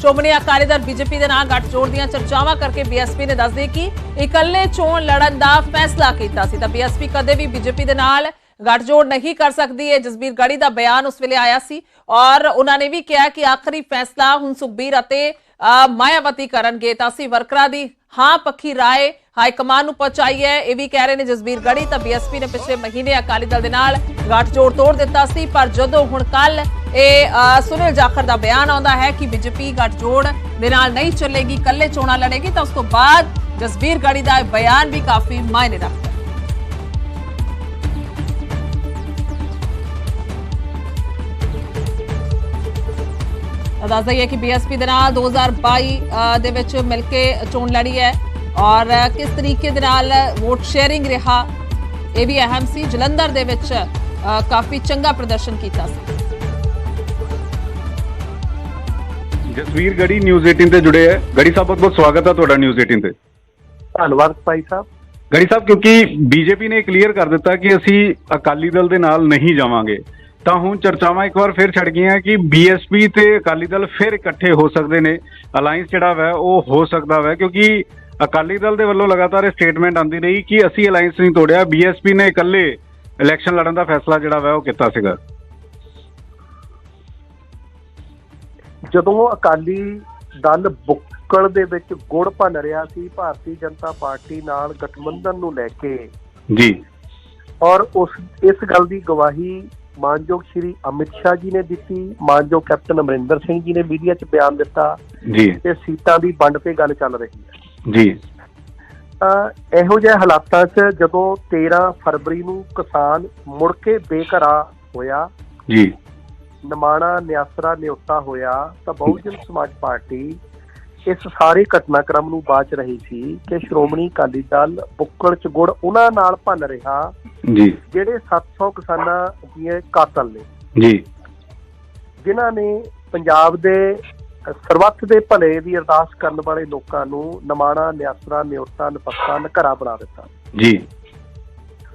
Shiromani Akali Dal BJP ਦੇ ਨਾਲ ਗੱਠਜੋੜ ਦੀਆਂ ਚਰਚਾਵਾਂ ਕਰਕੇ ਬੀਐਸਪੀ ਨੇ ਦੱਸਦੇ ਕਿ ਇਕੱਲੇ ਚੋਣ ਲੜਨ ਦਾ ਫੈਸਲਾ ਕੀਤਾ ਸੀ, ਤਾਂ ਬੀਐਸਪੀ ਕਦੇ ਵੀ ਬੀਜੇਪੀ ਦੇ ਨਾਲ ਗੱਠਜੋੜ ਨਹੀਂ ਕਰ ਸਕਦੀ। ਹੈ ਜਸਬੀਰ ਗੜੀ ਦਾ ਬਿਆਨ ਉਸ ਵੇਲੇ ਆਇਆ ਸੀ ਔਰ ਉਹਨਾਂ ਨੇ ਵੀ ਕਿਹਾ ਕਿ ਆਖਰੀ ਫੈਸਲਾ ਹੁਣ ਸੁਖਬੀਰ ਅਤੇ ਮਾਇਆਵਤੀ ਕਰਨਗੇ ਤਾਂ ਅਸੀਂ ਵਰਕਰਾਂ ਦੀ ਹਾਂ ਪੱਖੀ ਰਾਏ ਹਾਈ ਕਮਾਨ ਨੂੰ ਪਹੁੰਚਾਈ ਹੈ ਇਹ ਵੀ ਕਹਿ ਰਹੇ ਨੇ ਜਸਬੀਰ ਗੜੀ, ਤਾਂ ਬੀਐਸਪੀ ਨੇ ਪਿਛਲੇ ਮਹੀਨੇ ਅਕਾਲੀ ਦਲ ਦੇ ਨਾਲ ਗੱਠਜੋੜ ਤੋੜ ਦਿੱਤਾ ਸੀ, ਪਰ ਜਦੋਂ ਹੁਣ ਕੱਲ ਇਹ ਸੁਨੀਲ ਜਾਖੜ ਦਾ ਬਿਆਨ ਆਉਂਦਾ ਹੈ ਕਿ ਬੀਜੇਪੀ ਗੱਠਜੋੜ ਦੇ ਨਾਲ ਨਹੀਂ ਚੱਲੇਗੀ ਕੱਲੇ ਚੋਣਾਂ ਲੜੇਗੀ, ਤਾਂ ਉਸ ਤੋਂ ਬਾਅਦ ਜਸਬੀਰ ਗੜੀ ਦਾ ਇਹ ਬਿਆਨ ਵੀ ਕਾਫੀ ਮਾਇਨੇ ਰੱਖਦਾ ਦੱਸ ਦਈਏ ਕਿ ਬੀਐਸਪੀ ਦੇ ਨਾਲ 2022 ਅ, ਦੇ ਵਿੱਚ ਮਿਲ ਕੇ ਚੋਣ ਲੜੀ ਹੈ ਔਰ ਕਿਸ ਤਰੀਕੇ ਦੇ ਨਾਲ ਵੋਟ ਸ਼ੇਅਰਿੰਗ ਰਿਹਾ ਇਹ ਵੀ ਅਹਿਮ ਸੀ। ਜਲੰਧਰ ਦੇ ਵਿੱਚ ਕਾਫੀ ਚੰਗਾ ਪ੍ਰਦਰਸ਼ਨ ਕੀਤਾ ਸੀ। ਜਸਵੀਰ ਗੜੀ ਨਿਊਜ਼ 18 ਤੇ ਜੁੜੇ ਹੈ। ਗੜੀ ਸਾਹਿਬ ਬਹੁਤ ਬਹੁਤ ਸਵਾਗਤ ਹੈ ਤੁਹਾਡਾ ਨਿਊਜ਼ 18 ਤੇ। ਧੰਨਵਾਦ ਭਾਈ ਸਾਹਿਬ। ਗੜੀ ਸਾਹਿਬ ਕਿਉਂਕਿ ਬੀਜੇਪੀ ਨੇ ਕਲੀਅਰ ਕਰ ਦਿੱਤਾ ਕਿ ਅਸੀਂ ਅਕਾਲੀ ਦਲ ਦੇ ਨਾਲ ਨਹੀਂ ਜਾਵਾਂਗੇ। ਤਾਂ ਹੁਣ ਚਰਚਾਵਾਂ ਇੱਕ ਵਾਰ ਫਿਰ ਛੜ ਗਈਆਂ ਕਿ ਬੀਐਸਪੀ ਤੇ ਅਕਾਲੀ ਦਲ ਫਿਰ ਇਕੱਠੇ ਹੋ ਸਕਦੇ ਨੇ। ਅਲਾਈਅੰਸ ਜਿਹੜਾ ਵੈ ਉਹ ਹੋ ਸਕਦਾ ਵੈ ਕਿਉਂਕਿ ਅਕਾਲੀ ਦਲ ਦੇ ਵੱਲੋਂ ਲਗਾਤਾਰ ਇਹ ਸਟੇਟਮੈਂਟ ਆਉਂਦੀ ਰਹੀ ਕਿ ਅਸੀਂ ਅਲਾਈਅੰਸ ਨਹੀਂ ਤੋੜਿਆ ਬੀਐਸਪੀ ਨੇ ਇਕੱਲੇ ਇਲੈਕਸ਼ਨ ਲੜਨ ਦਾ ਫੈਸਲਾ ਜਿਹੜਾ ਵੈ ਉਹ ਕੀਤਾ ਸੀਗਾ। ਜਦੋਂ ਅਕਾਲੀ ਦਲ ਬੁੱਕਲ ਦੇ ਵਿੱਚ ਗੁੜ ਭੰਨ ਰਿਹਾ ਸੀ ਭਾਰਤੀ ਜਨਤਾ ਪਾਰਟੀ ਨਾਲ ਗਠਬੰਧਨ ਨੂੰ ਲੈ ਕੇ ਜੀ। ਔਰ ਉਸ ਇਸ ਗੱਲ ਦੀ ਗਵਾਹੀ ਮਾਨਯੋਗ ਸ਼੍ਰੀ ਅਮਿਤ ਸ਼ਾਹ ਜੀ ਨੇ ਦਿੱਤੀ ਮਾਨਯੋਗ ਕੈਪਟਨ ਅਮਰਿੰਦਰ ਸਿੰਘ ਜੀ ਨੇ ਮੀਡੀਆ 'ਚ ਬਿਆਨ ਦਿੱਤਾ ਜੀ। ਕਿ ਸੀਟਾਂ ਦੀ ਵੰਡ ਤੇ ਗੱਲ ਚੱਲ ਰਹੀ ਹੈ। ਜੀ। ਤਾਂ ਇਹੋ ਜਿਹੇ ਹਾਲਾਤਾਂ 'ਚ ਜਦੋਂ 13 ਫਰਵਰੀ ਨੂੰ ਕਿਸਾਨ ਮੁੜ ਕੇ ਬੇਘਰਾ ਹੋਇਆ ਜੀ। ਨਿਮਾਣਾ ਨਿਆਸਰਾ ਨਿਯੁਕਤਾ ਹੋਇਆ ਤਾਂ ਬਹੁਜਨ ਸਮਾਜ ਪਾਰਟੀ ਇਸ ਸਾਰੇ ਘਟਨਾਕ੍ਰਮ ਨੂੰ ਬਾਚ ਰਹੀ ਸੀ ਕਿ ਸ਼੍ਰੋਮਣੀ ਅਕਾਲੀ ਦਲ ਬੁੱਕਲ ਚ ਗੁੜ ਉਹਨਾਂ ਨਾਲ ਭੰਨ ਰਿਹਾ ਜੀ। ਜਿਹੜੇ 700 ਕਿਸਾਨਾਂ ਦੀਆਂ ਕਾਤਲ ਨੇ ਜੀ। ਜਿਨ੍ਹਾਂ ਨੇ ਪੰਜਾਬ ਦੇ ਸਰਬੱਤ ਦੇ ਭਲੇ ਦੀ ਅਰਦਾਸ ਕਰਨ ਵਾਲੇ ਲੋਕਾਂ ਨੂੰ ਨਿਮਾਣਾ ਨਿਆਸਰਾ ਨਿਯੁਕਤਾ ਨਪੱਤਾ ਨਕਰਾ ਬਣਾ ਦਿੱਤਾ। ਜੀ।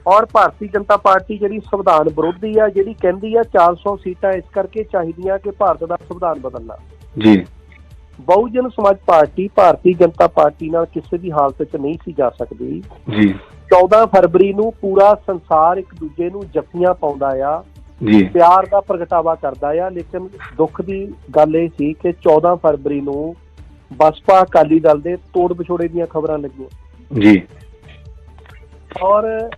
ਔਰ ਭਾਰਤੀ ਜਨਤਾ ਪਾਰਟੀ ਜਿਹੜੀ ਸੰਵਿਧਾਨ ਵਿਰੋਧੀ ਆ ਜਿਹੜੀ ਕਹਿੰਦੀ ਆ 400 ਸੀਟਾਂ ਇਸ ਕਰਕੇ ਚਾਹੀਦੀਆਂ ਕਿ ਭਾਰਤ ਦਾ ਸੰਵਿਧਾਨ ਬਦਲਣਾ। ਜੀ। ਬਹੁਜਨ ਸਮਾਜ ਪਾਰਟੀ ਭਾਰਤੀ ਜਨਤਾ ਪਾਰਟੀ ਨਾਲ ਕਿਸੇ ਵੀ ਹਾਲਤ 'ਚ ਨਹੀਂ ਸੀ ਜਾ ਸਕਦੀ। ਜੀ। 14 ਫਰਵਰੀ ਨੂੰ ਪੂਰਾ ਸੰਸਾਰ ਇੱਕ ਦੂਜੇ ਨੂੰ ਜੱਫੀਆਂ ਪਾਉਂਦਾ ਆ। ਜੀ। ਪਿਆਰ ਦਾ ਪ੍ਰਗਟਾਵਾ ਕਰਦਾ ਆ। ਲੇਕਿਨ ਦੁੱਖ ਦੀ ਗੱਲ ਇਹ ਸੀ ਕਿ 14 ਫਰਵਰੀ ਨੂੰ ਬਸਪਾ ਅਕਾਲੀ ਦਲ ਦੇ ਤੋੜ ਵਿਛੋੜੇ ਦੀਆਂ ਖਬਰਾਂ ਲੱਗੀਆਂ। ਜੀ। ਔਰ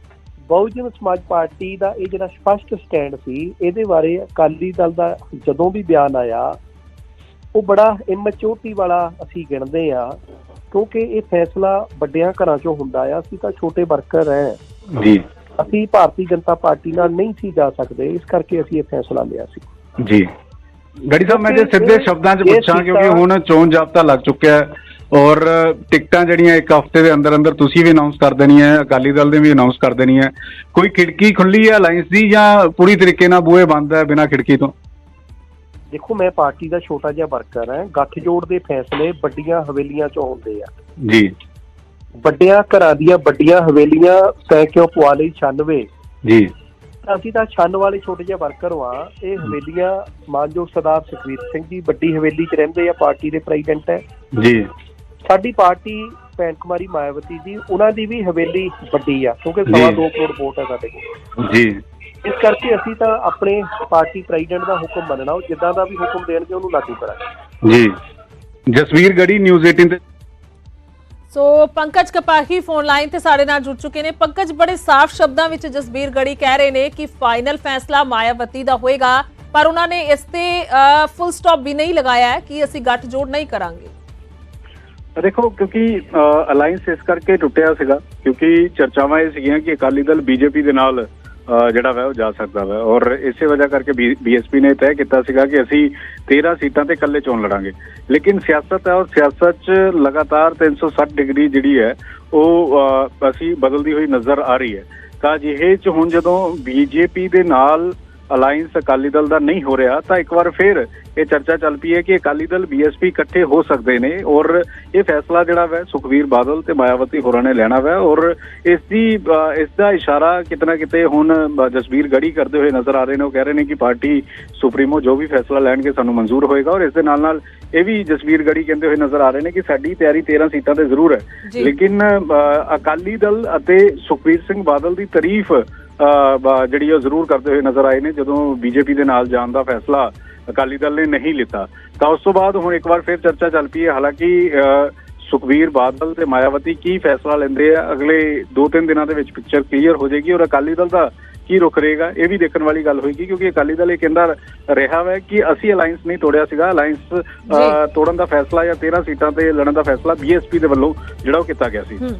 ਬਹੁਜਨ ਸਮਾਜ ਪਾਰਟੀ ਦਾ ਇਹ ਜਿਹੜਾ ਸਪਸ਼ਟ ਸਟੈਂਡ ਸੀ ਇਹਦੇ ਬਾਰੇ ਅਕਾਲੀ ਦਲ ਦਾ ਜਦੋਂ ਵੀ ਬਿਆਨ ਆਇਆ ਉਹ ਬੜਾ ਇਮੈਚੁਰਟੀ ਵਾਲਾ ਅਸੀਂ ਗਿਣਦੇ ਆ। ਕਿਉਂਕਿ ਇਹ ਫੈਸਲਾ ਵੱਡਿਆਂ ਘਰਾਂ 'ਚੋਂ ਹੁੰਦਾ ਆ ਅਸੀਂ ਤਾਂ ਛੋਟੇ ਵਰਕਰ ਹੈ ਜੀ। ਅਸੀਂ ਭਾਰਤੀ ਜਨਤਾ ਪਾਰਟੀ ਨਾਲ ਨਹੀਂ ਸੀ ਜਾ ਸਕਦੇ ਇਸ ਕਰਕੇ ਅਸੀਂ ਇਹ ਫੈਸਲਾ ਲਿਆ ਸੀ। ਜੀ। ਗੜੀ ਸਾਹਿਬ ਮੈਂ ਜੇ ਸਿੱਧੇ ਸ਼ਬਦਾਂ 'ਚ ਪੁੱਛਾਂ ਕਿਉਂਕਿ ਹੁਣ ਚੋਣ ਜਾਬਤਾ ਲੱਗ ਚੁੱਕਿਆ ਹੈ ਔਰ ਟਿਕਟਾਂ ਜਿਹੜੀਆਂ ਇੱਕ ਹਫ਼ਤੇ ਦੇ ਅੰਦਰ ਅੰਦਰ ਤੁਸੀਂ ਵੀ ਅਨਾਉਂਸ ਕਰ ਦੇਣੀਆਂ ਹੈ ਅਕਾਲੀ ਦਲ ਨੇ ਵੀ ਅਨਾਉਂਸ ਕਰ ਦੇਣੀ ਹੈ। ਕੋਈ ਖਿੜਕੀ ਖੁੱਲੀ ਹੈ ਅਲਾਈਅੰਸ ਦੀ ਜਾਂ ਪੂਰੀ ਤਰੀਕੇ ਨਾਲ ਬੂਹੇ ਬੰਦ ਹੈ ਬਿਨਾਂ ਖਿੜਕੀ ਤੋਂ? ਦੇਖੋ ਮੈਂ ਪਾਰਟੀ ਦਾ ਛੋਟਾ ਜਿਹਾ ਵਰਕਰ ਹਾਂ। ਗੱਠਜੋੜ ਦੇ ਫੈਸਲੇ ਵੱਡੀਆਂ ਹਵੇਲੀਆਂ 'ਚੋਂ ਹੁੰਦੇ ਆ। ਜੀ। ਵੱਡਿਆਂ ਘਰਾਂ ਦੀਆਂ ਵੱਡੀਆਂ ਹਵੇਲੀਆਂ ਤੈ ਕਿਉਂ ਪਵਾ ਲਈ 96 ਜੀ। ਅਸੀਂ ਤਾਂ ਛੰਨ ਵਾਲੇ ਛੋਟੇ ਜਿਹੇ ਵਰਕਰ ਹਾਂ। ਇਹ ਹਵੇਲੀਆਂ ਮਾਨਯੋਗ ਸਰਦਾਰ ਸੁਖਵੀਰ ਸਿੰਘ ਜੀ ਵੱਡੀ ਹਵੇਲੀ 'ਚ ਰਹਿੰਦੇ ਆ ਪਾਰਟੀ ਦੇ ਪ੍ਰੈਜ਼ੀਡੈਂਟ ਹੈ। ਜੀ। ਸਾਡੀ ਪਾਰਟੀ ਭੈਣ ਕੁਮਾਰੀ ਮਾਇਆਵਤੀ ਜੀ ਉਹਨਾਂ ਦੀ ਵੀ ਹਵੇਲੀ ਵੱਡੀ ਆ ਕਿਉਂਕਿ ਜੀ। ਸਵਾ ਦੋ ਕਰੋੜ ਵੋਟ ਹੈ ਸਾਡੇ ਕੋਲ। ਜੀ। ਇਸ ਕਰਕੇ ਅਸੀਂ ਤਾਂ ਆਪਣੇ ਪਾਰਟੀ ਪ੍ਰੈਜ਼ੀਡੈਂਟ ਦਾ ਹੁਕਮ ਮੰਨਣਾ ਉਹ ਜਿੱਦਾਂ ਦਾ ਵੀ ਹੁਕਮ ਦੇਣਗੇ ਉਹਨੂੰ ਲਾਗੂ ਕਰਾਂਗੇ। ਜੀ। ਜਸਵੀਰ ਗੜੀ ਨਿਊਜ਼ 18 ਤੇ so Pankaj Kapahi phone line ਤੇ ਸਾਡੇ ਨਾਲ ਜੁੜ ਚੁੱਕੇ ਨੇ। ਪੰਕਜ ਬੜੇ ਸਾਫ਼ ਸ਼ਬਦਾਂ ਵਿੱਚ ਜਸਬੀਰ ਗੜੀ ਕਹਿ ਰਹੇ ਨੇ ਕਿ ਫਾਈਨਲ ਫੈਸਲਾ ਮਾਇਆਵਤੀ ਦਾ ਹੋਏਗਾ ਪਰ ਉਹਨਾਂ ਨੇ ਇਸ ਤੇ ਫੁੱਲ ਸਟਾਪ ਵੀ ਨਹੀਂ ਲਗਾਇਆ ਹੈ ਕਿ ਅਸੀਂ ਗੱਠਜੋੜ ਨਹੀਂ ਕਰਾਂਗੇ। ਦੇਖੋ ਕਿਉਂਕਿ ਅਲਾਈਅੰਸ ਇਸ ਕਰਕੇ ਟੁੱਟਿਆ ਸੀਗਾ ਕਿਉਂਕਿ ਚਰਚਾਵਾਂ ਇਹ ਸੀਗੀਆਂ ਕਿ ਅਕਾਲੀ ਦਲ ਬੀਜੇਪੀ ਦੇ ਨਾਲ ਜਿਹੜਾ ਵਾ ਉਹ ਜਾ ਸਕਦਾ ਵਾ। ਔਰ ਇਸੇ ਵਜ੍ਹਾ ਕਰਕੇ ਬੀਐਸਪੀ ਨੇ ਤੈਅ ਕੀਤਾ ਸੀਗਾ ਕਿ ਅਸੀਂ 13 ਸੀਟਾਂ ਤੇ ਇਕੱਲੇ ਚੋਣ ਲੜਾਂਗੇ। ਲੇਕਿਨ ਸਿਆਸਤ ਹੈ ਔਰ ਸਿਆਸਤ 'ਚ ਲਗਾਤਾਰ 360 ਡਿਗਰੀ ਜਿਹੜੀ ਹੈ, ਉਹ ਅਸੀਂ ਬਦਲਦੀ ਹੋਈ ਨਜ਼ਰ ਆ ਰਹੀ ਹੈ। ਤਾਂ ਜਿਹੇ 'ਚ ਹੁਣ ਜਦੋਂ ਬੀਜੇਪੀ ਦੇ ਨਾਲ ਅਲਾਈਅੰਸ ਅਕਾਲੀ ਦਲ ਦਾ ਨਹੀਂ ਹੋ ਰਿਹਾ ਤਾਂ ਇੱਕ ਵਾਰ ਫਿਰ ਇਹ ਚਰਚਾ ਚੱਲ ਪਈ ਹੈ ਕਿ ਅਕਾਲੀ ਦਲ ਬੀਐਸਪੀ ਇਕੱਠੇ ਹੋ ਸਕਦੇ ਨੇ ਔਰ ਇਹ ਫੈਸਲਾ ਜਿਹੜਾ ਵੈ ਸੁਖਵੀਰ ਬਾਦਲ ਤੇ ਮਾਇਆਵਤੀ ਹੋਰਾਂ ਨੇ ਲੈਣਾ ਵੈ ਔਰ ਇਸ ਦੀ ਇਸ ਦਾ ਇਸ਼ਾਰਾ ਕਿਤਨਾ ਕਿਤੇ ਹੁਣ ਜਸਬੀਰ ਗੜੀ ਕਰਦੇ ਹੋਏ ਨਜ਼ਰ ਆ ਰਹੇ ਨੇ ਉਹ ਕਹਿ ਰਹੇ ਨੇ ਕਿ ਪਾਰਟੀ ਸੁਪਰੀਮੋ ਜੋ ਵੀ ਫੈਸਲਾ ਲੈਣਗੇ ਸਾਨੂੰ ਮਨਜ਼ੂਰ ਹੋਏਗਾ ਔਰ ਇਸ ਦੇ ਨਾਲ ਨਾਲ ਇਹ ਵੀ ਜਸਬੀਰ ਗੜੀ ਕਹਿੰਦੇ ਹੋਏ ਨਜ਼ਰ ਆ ਰਹੇ ਨੇ ਕਿ ਸਾਡੀ ਤਿਆਰੀ 13 ਸੀਟਾਂ ਤੇ ਜ਼ਰੂਰ ਹੈ। ਲੇਕਿਨ ਅਕਾਲੀ ਦਲ ਅਤੇ ਸੁਖਬੀਰ ਸਿੰਘ ਬਾਦਲ ਦੀ ਤਾਰੀਫ ਜਿਹੜੀ ਉਹ ਜ਼ਰੂਰ ਕਰਦੇ ਹੋਏ ਨਜ਼ਰ ਆਏ ਨੇ ਜਦੋਂ ਬੀਜੇਪੀ ਦੇ ਨਾਲ ਜਾਣ ਦਾ ਫੈਸਲਾ ਅਕਾਲੀ ਦਲ ਨੇ ਨਹੀਂ ਲਿੱਤਾ। ਤਾਂ ਉਸ ਤੋਂ ਬਾਅਦ ਹੁਣ ਇੱਕ ਵਾਰ ਫਿਰ ਚਰਚਾ ਚੱਲ ਪਈ ਹੈ। ਹਾਲਾਂਕਿ ਅ, ਸੁਖਬੀਰ ਬਾਦਲ ਤੇ ਮਾਇਆਵਤੀ ਕੀ ਫੈਸਲਾ ਲੈਂਦੇ ਆ? ਅਗਲੇ 2-3 ਦਿਨਾਂ ਦੇ ਵਿੱਚ ਪਿਕਚਰ ਕਲੀਅਰ ਹੋ ਜਾਏਗੀ। ਔਰ ਅਕਾਲੀ ਦਲ ਦਾ ਕੀ ਰੁਖ ਰਹੇਗਾ ਇਹ ਵੀ ਦੇਖਣ ਵਾਲੀ ਗੱਲ ਹੋਏਗੀ ਕਿਉਂਕਿ ਅਕਾਲੀ ਦਲ ਇਹ ਕਹਿੰਦਾ ਰਿਹਾ ਹੈ ਕਿ ਅਸੀਂ ਅਲਾਈਅੰਸ ਨਹੀਂ ਤੋੜਿਆ ਸੀਗਾ। ਅਲਾਈਅੰਸ ਤੋੜਨ ਦਾ ਫੈਸਲਾ ਜਾਂ 13 ਸੀਟਾਂ ਤੇ ਲੜਨ ਦਾ ਫੈਸਲਾ ਬੀਐਸਪੀ ਦੇ ਵੱਲੋਂ ਜਿਹੜਾ ਉਹ ਕੀਤਾ ਗਿਆ ਸੀ।